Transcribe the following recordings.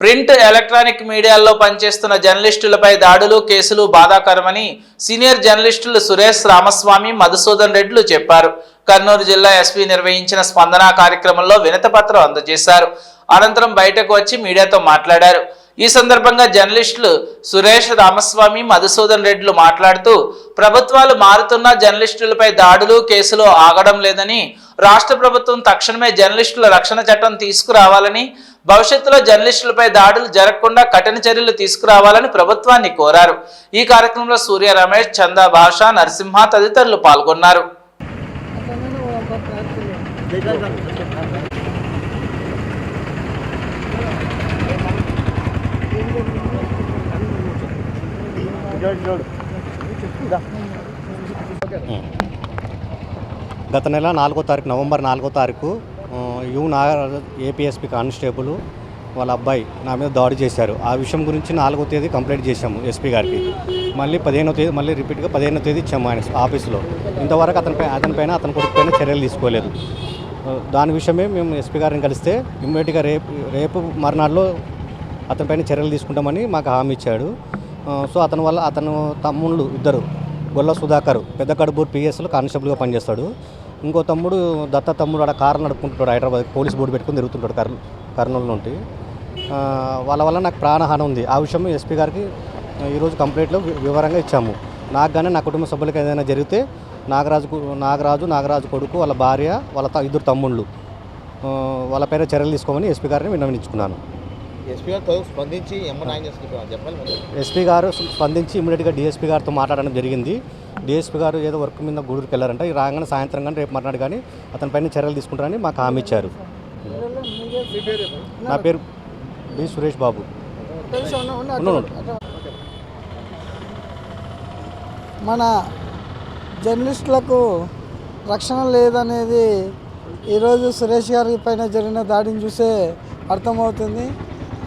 Print electronic మీడియాల్లో పనిచేస్తున్న జర్నలిస్టులపై దాడులు కేసులు బాధాకరమని సీనియర్ జర్నలిస్టులు సురేష్ రామస్వామి మధుసూదన్ రెడ్డిలు చెప్పారు. కర్నూలు జిల్లా ఎస్పీ నిర్వహించిన స్పందన కార్యక్రమంలో వినతపత్రం అందజేశారు. అనంతరం బయటకు వచ్చి మీడియాతో మాట్లాడారు. ఈ సందర్భంగా జర్నలిస్టులు సురేష్ రామస్వామి మధుసూదన్ రెడ్డిలు మాట్లాడుతూ ప్రభుత్వాలు మారుతున్న జర్నలిస్టులపై దాడులు కేసులు ఆగడం లేదని రాష్ట్ర ప్రభుత్వం తక్షణమే జర్నలిస్టుల రక్షణ చట్టం తీసుకురావాలని భవిష్యత్తులో జర్నలిస్టులపై దాడులు జరగకుండా కఠిన చర్యలు తీసుకురావాలని ప్రభుత్వాన్ని కోరారు. ఈ కార్యక్రమంలో సూర్య రమేష్ చందా భాష నరసింహ తదితరులు పాల్గొన్నారు. గత నెల నాలుగో తారీఖు నవంబర్ నాలుగో తారీఖు యు నాగరాజు ఏపీఎస్పీ కానిస్టేబుల్ వాళ్ళ అబ్బాయి నా మీద దాడి చేశారు. ఆ విషయం గురించి నాలుగో తేదీ కంప్లైంట్ చేశాము ఎస్పీ గారికి. మళ్ళీ పదిహేనో తేదీ మళ్ళీ రిపీట్గా పదిహేనో తేదీ ఇచ్చాము ఆయన ఆఫీసులో. ఇంతవరకు అతనిపై అతనిపైన అతని కొడుకు పైన చర్యలు తీసుకోలేదు. దాని విషయమే మేము ఎస్పీ గారిని కలిస్తే ఇమ్మీడియట్గా రేపు రేపు మర్నాడులో అతనిపైన చర్యలు తీసుకుంటామని మాకు హామీ ఇచ్చాడు. సో అతని వల్ల అతను తమ్ముళ్ళు ఇద్దరు గొల్ల సుధాకర్ పెద్ద కడుపూర్ పిఎస్లో కానిస్టేబుల్గా పనిచేస్తాడు. ఇంకో తమ్ముడు దత్త తమ్ముడు ఆడ కారు నడుపుకుంటాడు హైదరాబాద్ పోలీస్ బోర్డు పెట్టుకుని తిరుగుతుంటాడు కర్నూ కర్నూలు నుండి. వాళ్ళ వల్ల నాకు ప్రాణహాని ఉంది. ఆ విషయం ఎస్పీ గారికి ఈరోజు కంప్లైంట్లో వివరంగా ఇచ్చాము. నాకు కానీ నా కుటుంబ సభ్యులకి ఏదైనా జరిగితే నాగరాజు నాగరాజు నాగరాజు కొడుకు వాళ్ళ భార్య వాళ్ళ ఇద్దరు తమ్ముళ్ళు వాళ్ళ పేర చర్యలు తీసుకోమని ఎస్పీ గారిని విన్నవించుకున్నాను. ఎస్పీ గారితో స్పందించి ఎస్పీ గారు స్పందించి ఇమీడియట్గా డిఎస్పీ గారితో మాట్లాడడం జరిగింది. డిఎస్పీ గారు ఏదో వర్క్ మీద గూడూరుకి వెళ్ళారంట. ఈ రాగానే సాయంత్రం కానీ రేపు మర్నాడు కానీ అతని పైన చర్యలు తీసుకుంటారని మాకు హామీ ఇచ్చారు. నా పేరు బి సురేష్ బాబు. మన జర్నలిస్టులకు రక్షణ లేదనేది ఈరోజు సురేష్ గారి పైన జరిగిన దాడిని చూసే అర్థమవుతుంది.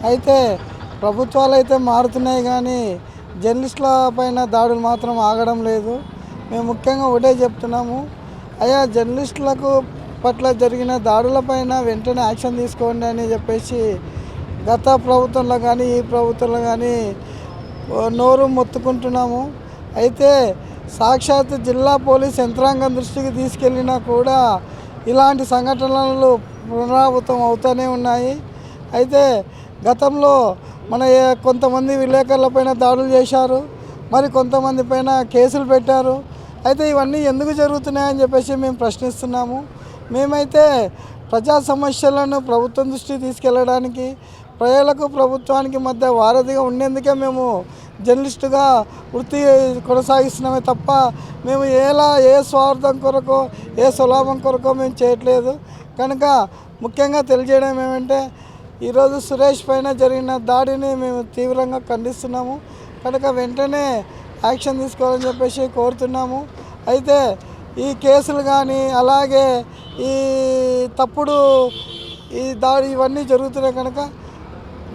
అయితే ప్రభుత్వాలు అయితే మారుతున్నాయి కానీ జర్నలిస్టుల పైన దాడులు మాత్రం ఆగడం లేదు. మేము ముఖ్యంగా ఒకటే చెప్తున్నాము. అయ్యా జర్నలిస్టులకు పట్ల జరిగిన దాడులపైన వెంటనే యాక్షన్ తీసుకోండి అని చెప్పేసి గత ప్రభుత్వంలో కానీ ఈ ప్రభుత్వంలో కానీ నోరు మొత్తుకుంటున్నాము. అయితే సాక్షాత్ జిల్లా పోలీస్ యంత్రాంగం దృష్టికి తీసుకెళ్ళినా కూడా ఇలాంటి సంఘటనలు పునరావృతం అవుతూనే ఉన్నాయి. అయితే గతంలో మన కొంతమంది కొంతమంది విలేకరులపైన దాడులు చేశారు మరి కొంతమంది పైన కేసులు పెట్టారు. అయితే ఇవన్నీ ఎందుకు జరుగుతున్నాయని చెప్పేసి మేము ప్రశ్నిస్తున్నాము. మేమైతే ప్రజా సమస్యలను ప్రభుత్వం దృష్టికి తీసుకెళ్ళడానికి ప్రజలకు ప్రభుత్వానికి మధ్య వారధిగా ఉండేందుకే మేము జర్నలిస్టుగా వృత్తి కొనసాగిస్తున్నామే తప్ప మేము ఎలా ఏ స్వార్థం కొరకో ఏ సులాభం కొరకో మేము చేయట్లేదు. కనుక ముఖ్యంగా తెలియజేయడం ఏమంటే ఈరోజు సురేష్ పైన జరిగిన దాడిని మేము తీవ్రంగా ఖండిస్తున్నాము. కనుక వెంటనే యాక్షన్ తీసుకోవాలని చెప్పేసి కోరుతున్నాము. అయితే ఈ కేసులు కానీ అలాగే ఈ తప్పుడు ఈ దాడి ఇవన్నీ జరుగుతున్నాయి కనుక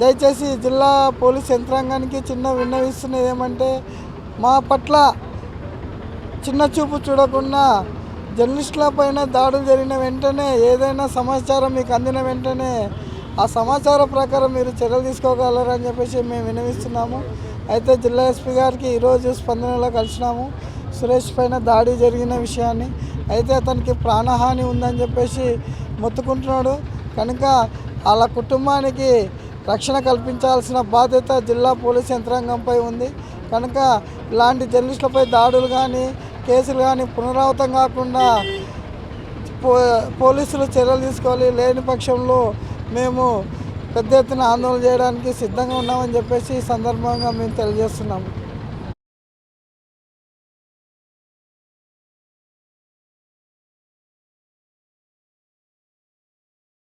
దయచేసి జిల్లా పోలీస్ యంత్రాంగానికి చిన్న విన్నవిస్తున్నది ఏమంటే మా పట్ల చిన్న చూపు చూడకుండా జర్నలిస్టుల పైన దాడులు జరిగిన వెంటనే ఏదైనా సమాచారం మీకు అందిన వెంటనే ఆ సమాచారం ప్రకారం మీరు చర్యలు తీసుకోగలరని చెప్పేసి మేము వినవిస్తున్నాము. అయితే జిల్లా ఎస్పీ గారికి ఈరోజు స్పందనలో కలిసినాము. సురేష్ పైన దాడి జరిగిన విషయాన్ని. అయితే అతనికి ప్రాణహాని ఉందని చెప్పేసి మొత్తుకుంటున్నాడు. కనుక వాళ్ళ కుటుంబానికి రక్షణ కల్పించాల్సిన బాధ్యత జిల్లా పోలీస్ యంత్రాంగంపై ఉంది. కనుక ఇలాంటి జర్నలిస్టులపై దాడులు కానీ కేసులు కానీ పునరావృతం కాకుండా పో పోలీసులు చర్యలు తీసుకోవాలి. లేని పక్షంలో మేము పెద్ద ఎత్తున ఆందోళన చేయడానికి సిద్ధంగా ఉన్నామని చెప్పేసి ఈ సందర్భంగా మేము తెలియజేస్తున్నాము.